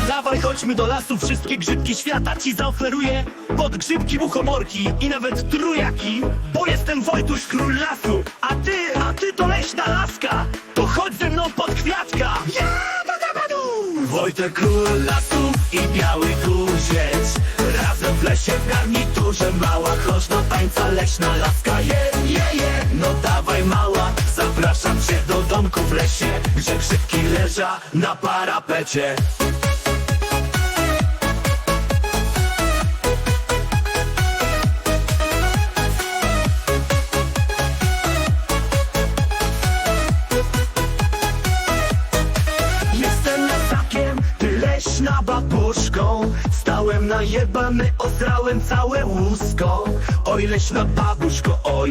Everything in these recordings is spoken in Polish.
dawaj chodźmy do lasu Wszystkie grzybki świata ci zaoferuję. Podgrzybki, muchomorki i nawet trójaki Bo jestem Wojtuś, król lasu. A ty, a ty to leśna laska To chodź ze mną pod kwiatka. Ja, badabadu! Wojtek, król lasu i biały kuziec. Razem w lesie w garniturze Mała chodź do tańca leśna laska. Je, je, je, no dawaj mała Zapraszam cię do domku w lesie Gdzie grzybki leża na parapecie leśna babuszką. Stałem najebany, ozrałem całe łusko. Oj leśna babuszko, oj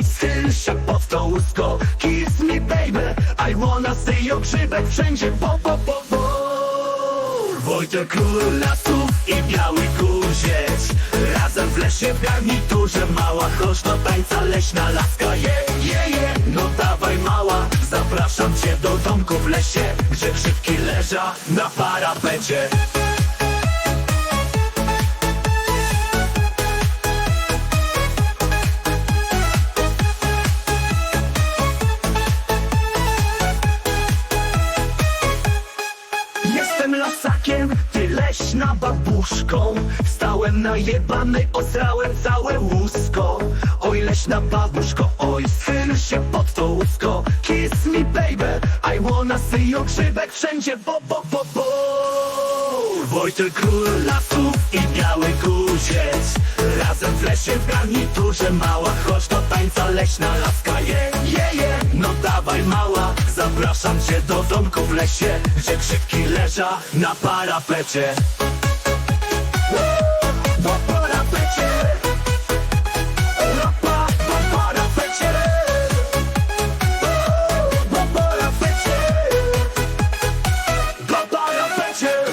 się pod to łusko. Kiss me baby, I wanna see your grzybek wszędzie. Po po po po Wojtek król lasów i biały kuziec Razem w lesie w garniturze Mała chodź tańca leśna laska Je, je, je, no dawaj mała. Zapraszam cię do domku w lesie Gdzie grzybki leża na parapecie Jestem lasakiem, ty leśna babuszką. Stałem najebany, osrałem całe łusko Oj leśna babuszko, oj schyl się pod to łusko. Kiss me baby, I wanna see your grzybek wszędzie bo bo bo bo. Wojtek król lasów i biały guziec. Razem w lesie w garniturze mała Chodź do tańca leśna laska Je, Zapraszam cię do domku w lesie Gdzie krzyki leża na parapecie. Na parapecie. Na pa, parapecie. Na parapecie. Na parapecie.